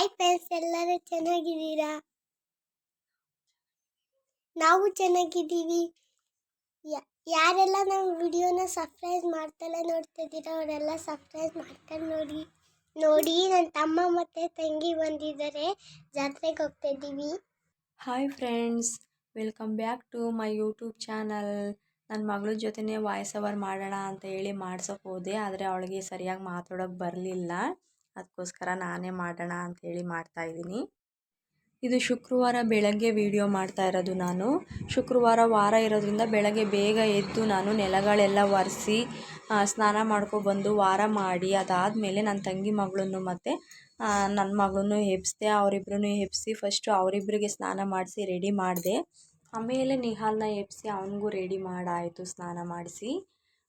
Hi friends ಎಲ್ಲರೂ ಚೆನ್ನಾಗಿದ್ದೀರಾ? ನಾವು ಚೆನ್ನಾಗಿದ್ದೀವಿ. ಯಾರೆಲ್ಲ ನಮ್ಮ ವಿಡಿಯೋನ ಸಬ್ಸ್ಕ್ರೈಬ್ ಮಾಡ್ತಲ್ಲ ನೋಡ್ತಿದ್ದೀರಾ, ಅವರೆಲ್ಲ ಸಬ್ಸ್ಕ್ರೈಬ್ ಮಾಡ್ಕೊಂಡು ನೋಡಿ ನೋಡಿ ನನ್ನ ತಮ್ಮ ಮತ್ತು ತಂಗಿ ಬಂದಿದ್ದಾರೆ. ಜಾತ್ರೆಗೆ ಹೋಗ್ತಾ ಇದ್ದೀವಿ hi friends welcome back to my YouTube channel ನನ್ನ ಮಗಳ ಜೊತೆನೇ ವಾಯ್ಸ್ ಓವರ್ ಮಾಡೋಣ ಅಂತ ಹೇಳಿ ಮಾಡ್ಸೋಕೆ ಹೋದೆ, ಆದರೆ ಅವಳಿಗೆ ಸರಿಯಾಗಿ ಮಾತಾಡೋಕೆ ಬರಲಿಲ್ಲ. ಅದಕ್ಕೋಸ್ಕರ ನಾನೇ ಮಾಡೋಣ ಅಂಥೇಳಿ ಮಾಡ್ತಾಯಿದ್ದೀನಿ ಇದು ಶುಕ್ರವಾರ ಬೆಳಗ್ಗೆ ವಿಡಿಯೋ ಮಾಡ್ತಾ ಇರೋದು ನಾನು. ಶುಕ್ರವಾರ ವಾರ ಇರೋದ್ರಿಂದ ಬೆಳಗ್ಗೆ ಬೇಗ ಎದ್ದು ನಾನು ನೆಲಗಳೆಲ್ಲ ಒರೆಸಿ ಸ್ನಾನ ಮಾಡ್ಕೊಬಂದು ವಾರ ಮಾಡಿ, ಅದಾದಮೇಲೆ ನನ್ನ ತಂಗಿ ಮಗಳನ್ನು ಮತ್ತು ನನ್ನ ಮಗಳನ್ನು ಎಬ್ಸಿದೆ ಅವರಿಬ್ಬರನ್ನು ಎಬ್ಸಿ ಫಸ್ಟು ಅವರಿಬ್ಬರಿಗೆ ಸ್ನಾನ ಮಾಡಿಸಿ ರೆಡಿ ಮಾಡಿದೆ. ಆಮೇಲೆ ನಿಹಾಲ್ನ ಎಬ್ಸಿ ಅವನಿಗೂ ರೆಡಿ ಮಾಡಾಯಿತು ಸ್ನಾನ ಮಾಡಿಸಿ.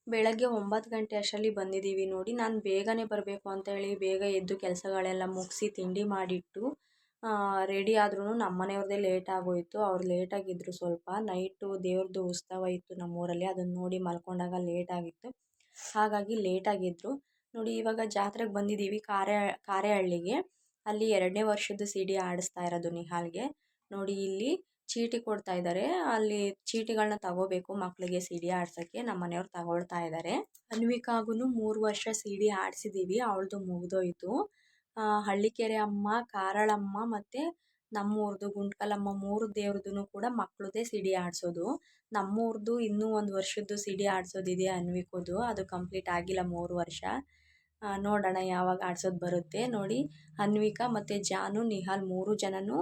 ಬೆಳಗ್ಗೆ ಒಂಬತ್ತು ಗಂಟೆ ಅಷ್ಟರಲ್ಲಿ ಬಂದಿದ್ದೀವಿ ನೋಡಿ, ನಾನು ಬೇಗನೆ ಬರಬೇಕು ಅಂತ ಹೇಳಿ ಬೇಗ ಎದ್ದು ಕೆಲಸಗಳೆಲ್ಲ ಮುಗಿಸಿ ತಿಂಡಿ ಮಾಡಿಟ್ಟು ರೆಡಿ ಆದ್ರೂ ನಮ್ಮ ಮನೆಯವ್ರದ್ದೇ ಲೇಟ್ ಆಗೋಯಿತು. ಅವ್ರು ಲೇಟಾಗಿದ್ದರು ಸ್ವಲ್ಪ. ನೈಟು ದೇವ್ರದ್ದು ಉತ್ಸವ ಇತ್ತು ನಮ್ಮೂರಲ್ಲಿ ಅದನ್ನು ನೋಡಿ ಮಲ್ಕೊಂಡಾಗ ಲೇಟ್ ಆಗಿತ್ತು. ಹಾಗಾಗಿ ಲೇಟಾಗಿದ್ದರು ನೋಡಿ, ಇವಾಗ ಜಾತ್ರೆಗೆ ಬಂದಿದ್ದೀವಿ ಕಾರೆ ಕಾರೆಹಳ್ಳಿಗೆ ಅಲ್ಲಿ ಎರಡನೇ ವರ್ಷದ ಸಿಡಿ ಆಡಿಸ್ತಾ ಇರೋದು ನಿಹಾಲ್ಗೆ. ನೋಡಿ, ಇಲ್ಲಿ ಚೀಟಿ ಕೊಡ್ತಾ ಇದ್ದಾರೆ ಅಲ್ಲಿ ಚೀಟಿಗಳನ್ನ ತಗೋಬೇಕು ಮಕ್ಕಳಿಗೆ ಸಿ ಡಿ ಆಡ್ಸೋಕ್ಕೆ. ನಮ್ಮ ಮನೆಯವ್ರು ತಗೊಳ್ತಾ ಇದ್ದಾರೆ ಅನ್ವಿಕಾಗೂ ಮೂರು ವರ್ಷ ಸಿ ಡಿ ಆಡಿಸಿದ್ದೀವಿ ಅವಳದು ಮುಗಿದೋಯ್ತು. ಹಳ್ಳಿಕೆರೆ ಅಮ್ಮ, ಕಾರಳಮ್ಮ ಮತ್ತು ನಮ್ಮೂರ್ದು ಗುಂಟ್ಕಲಮ್ಮ ಮೂರು ದೇವ್ರದ್ದು ಕೂಡ ಮಕ್ಕಳದೇ ಸಿಡಿ ಆಡಿಸೋದು. ನಮ್ಮೂರ್ದು ಇನ್ನೂ ಒಂದು ವರ್ಷದ್ದು ಸಿಡಿ ಆಡಿಸೋದಿದೆ ಅನ್ವಿಕೋದು. ಅದು ಕಂಪ್ಲೀಟ್ ಆಗಿಲ್ಲ ಮೂರು ವರ್ಷ. ನೋಡೋಣ ಯಾವಾಗ ಆಡ್ಸೋದು ಬರುತ್ತೆ. ನೋಡಿ, ಅನ್ವಿಕಾ ಮತ್ತು ಜಾನು, ನಿಹಾಲ್ ಮೂರು ಜನನೂ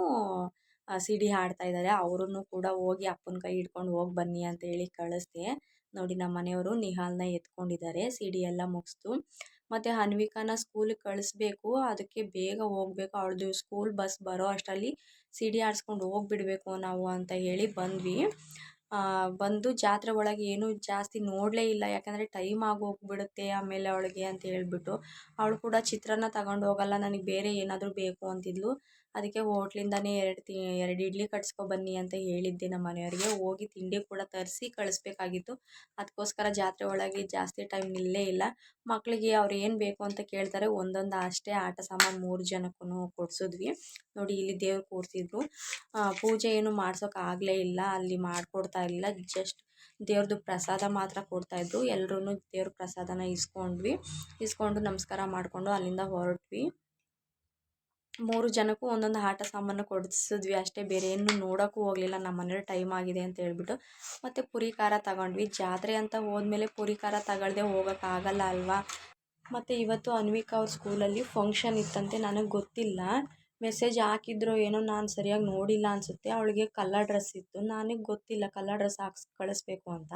ಸಿ ಡಿ ಹಾಡ್ತಾ ಇದ್ದಾರೆ ಅವರನ್ನು ಕೂಡ ಹೋಗಿ ಅಪ್ಪನ ಕೈ ಹಿಡ್ಕೊಂಡು ಹೋಗಿ ಬನ್ನಿ ಅಂತ ಹೇಳಿ ಕಳಿಸ್ದೆ. ನೋಡಿ ನಮ್ಮ ಮನೆಯವರು ನಿಹಾಲ್ನ ಎತ್ಕೊಂಡಿದ್ದಾರೆ ಸಿಡಿ ಎಲ್ಲ ಮುಗಿಸ್ತು ಮತ್ತು ಅನ್ವಿಕಾನ ಸ್ಕೂಲಿಗೆ ಕಳಿಸ್ಬೇಕು. ಅದಕ್ಕೆ ಬೇಗ ಹೋಗ್ಬೇಕು. ಅವಳದು ಸ್ಕೂಲ್ ಬಸ್ ಬರೋ ಅಷ್ಟರಲ್ಲಿ ಸಿಡಿ ಆಡಿಸ್ಕೊಂಡು ಹೋಗ್ಬಿಡ್ಬೇಕು ನಾವು ಅಂತ ಹೇಳಿ ಬಂದ್ವಿ. ಬಂದು ಜಾತ್ರೆ ಒಳಗೆ ಏನೂ ಜಾಸ್ತಿ ನೋಡಲೇ ಇಲ್ಲ. ಯಾಕಂದರೆ ಟೈಮ್ ಆಗೋಗ್ಬಿಡುತ್ತೆ ಆಮೇಲೆ ಅವಳಿಗೆ ಅಂತ ಹೇಳಿಬಿಟ್ಟು. ಅವಳು ಕೂಡ ಚಿತ್ರನ ತಗೊಂಡು ಹೋಗಲ್ಲ. ನನಗೆ ಬೇರೆ ಏನಾದರೂ ಬೇಕು ಅಂತಿದ್ಲು. ಅದಕ್ಕೆ ಹೋಟ್ಲಿಂದನೇ ಎರಡು ತಿ, ಎರಡು ಇಡ್ಲಿ ಬನ್ನಿ ಅಂತ ಹೇಳಿದ್ದೆ ನಮ್ಮ ಮನೆಯವರಿಗೆ. ಹೋಗಿ ತಿಂಡಿ ಕೂಡ ತರಿಸಿ ಕಳಿಸ್ಬೇಕಾಗಿತ್ತು. ಅದಕ್ಕೋಸ್ಕರ ಜಾತ್ರೆ ಒಳಗೆ ಜಾಸ್ತಿ ಟೈಮ್ ನಿಲ್ಲೇ ಇಲ್ಲ. ಮಕ್ಕಳಿಗೆ ಅವ್ರು ಏನು ಬೇಕು ಅಂತ ಕೇಳ್ತಾರೆ. ಒಂದೊಂದು ಅಷ್ಟೇ ಆಟ ಸಾಮಾನು ಮೂರು ಜನಕ್ಕೂ ಕೊಡಿಸಿದ್ವಿ. ನೋಡಿ ಇಲ್ಲಿ ದೇವ್ರು ಕೂರಿಸಿದ್ರು. ಪೂಜೆ ಏನು ಮಾಡ್ಸೋಕ್ಕಾಗಲೇ ಇಲ್ಲ. ಅಲ್ಲಿ ಮಾಡಿಕೊಡ್ತಾ ಇಲ್ಲ ಜಸ್ಟ್ ದೇವ್ರದ್ದು ಪ್ರಸಾದ ಮಾತ್ರ ಕೊಡ್ತಾಯಿದ್ರು ಎಲ್ಲರೂ ದೇವ್ರ ಪ್ರಸಾದನ ಇಸ್ಕೊಂಡ್ವಿ. ಇಸ್ಕೊಂಡು ನಮಸ್ಕಾರ ಮಾಡಿಕೊಂಡು ಅಲ್ಲಿಂದ ಹೊರಟ್ವಿ. ಮೂರು ಜನಕ್ಕೂ ಒಂದೊಂದು ಆಟ ಸಾಮಾನು ಕೊಡಿಸಿದ್ವಿ ಅಷ್ಟೇ, ಬೇರೆ ಏನು ನೋಡೋಕ್ಕೂ ಹೋಗಲಿಲ್ಲ ನಮ್ಮ ಮನೇಲಿ ಟೈಮ್ ಆಗಿದೆ ಅಂತ ಹೇಳ್ಬಿಟ್ಟು. ಮತ್ತು ಪುರಿ ಖಾರ ತಗೊಂಡ್ವಿ. ಜಾತ್ರೆ ಅಂತ ಹೋದ್ಮೇಲೆ ಪುರಿ ಖಾರ ತಗೊಳ್ದೆ ಹೋಗೋಕ್ಕಾಗಲ್ಲ ಅಲ್ವಾ? ಮತ್ತು ಇವತ್ತು ಅನ್ವಿಕಾ ಅವ್ರ ಸ್ಕೂಲಲ್ಲಿ ಫಂಕ್ಷನ್ ಇತ್ತಂತೆ, ನನಗೆ ಗೊತ್ತಿಲ್ಲ. ಮೆಸೇಜ್ ಹಾಕಿದ್ರು ಏನೋ ನಾನು ಸರಿಯಾಗಿ ನೋಡಿಲ್ಲ ಅನಿಸುತ್ತೆ. ಅವಳಿಗೆ ಕಲರ್ ಡ್ರೆಸ್ ಇತ್ತು. ನನಗೆ ಗೊತ್ತಿಲ್ಲ ಕಲರ್ ಡ್ರೆಸ್ ಹಾಕ್ಸ್, ಕಳಿಸ್ಬೇಕು ಅಂತ.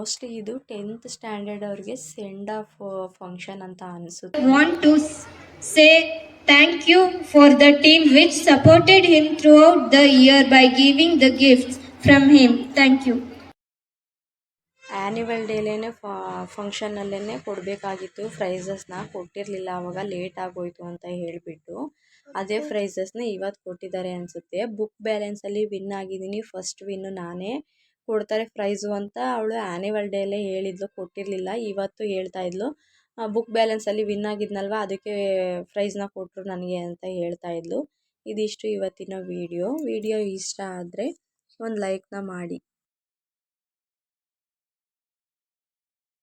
ಮೋಸ್ಟ್ಲಿ ಇದು ಟೆಂತ್ ಸ್ಟ್ಯಾಂಡರ್ಡ್ ಅವ್ರಿಗೆ ಸೆಂಡ್ ಆಫ್ ಫಂಕ್ಷನ್ ಅಂತ ಅನಿಸುತ್ತೆ. Want to say say you for the team which supported supported him throughout the year by giving the gifts from him thank you annual ಡೇಲೇನೆ ಫಂಕ್ಷನಲ್ಲೇ ಕೊಡಬೇಕಾಗಿತ್ತು. ಪ್ರೈಸಸ್ನ ಕೊಟ್ಟಿರಲಿಲ್ಲ ಆವಾಗ ಲೇಟ್ ಆಗೋಯ್ತು ಅಂತ ಹೇಳಿಬಿಟ್ಟು. ಅದೇ ಪ್ರೈಸಸ್ನ ಇವತ್ತು ಕೊಟ್ಟಿದ್ದಾರೆ ಅನಿಸುತ್ತೆ. ಬುಕ್ ಬ್ಯಾಲೆನ್ಸಲ್ಲಿ ವಿನ್ ಆಗಿದ್ದೀನಿ. ಫಸ್ಟ್ ವಿನ್ನು ನಾನೇ. ಕೊಡ್ತಾರೆ ಪ್ರೈಸು ಅಂತ. ಅವಳು ಆ್ಯನಿವಲ್ ಡೇಲೇ ಹೇಳಿದ್ಲು, ಕೊಟ್ಟಿರಲಿಲ್ಲ. ಇವತ್ತು ಹೇಳ್ತಾ ಇದ್ಲು. ಬುಕ್ ಬ್ಯಾಲೆನ್ಸಲ್ಲಿ ವಿನ್ ಆಗಿದ್ನಲ್ವ, ಅದಕ್ಕೆ ಪ್ರೈಸ್ನ ಕೊಟ್ಟರು ನನಗೆ ಅಂತ ಹೇಳ್ತಾ ಇದ್ಲು. ಇದಿಷ್ಟು ಇವತ್ತಿನ ವೀಡಿಯೋ. ವಿಡಿಯೋ ಇಷ್ಟ ಆದರೆ ಒಂದು ಲೈಕ್ನ ಮಾಡಿ.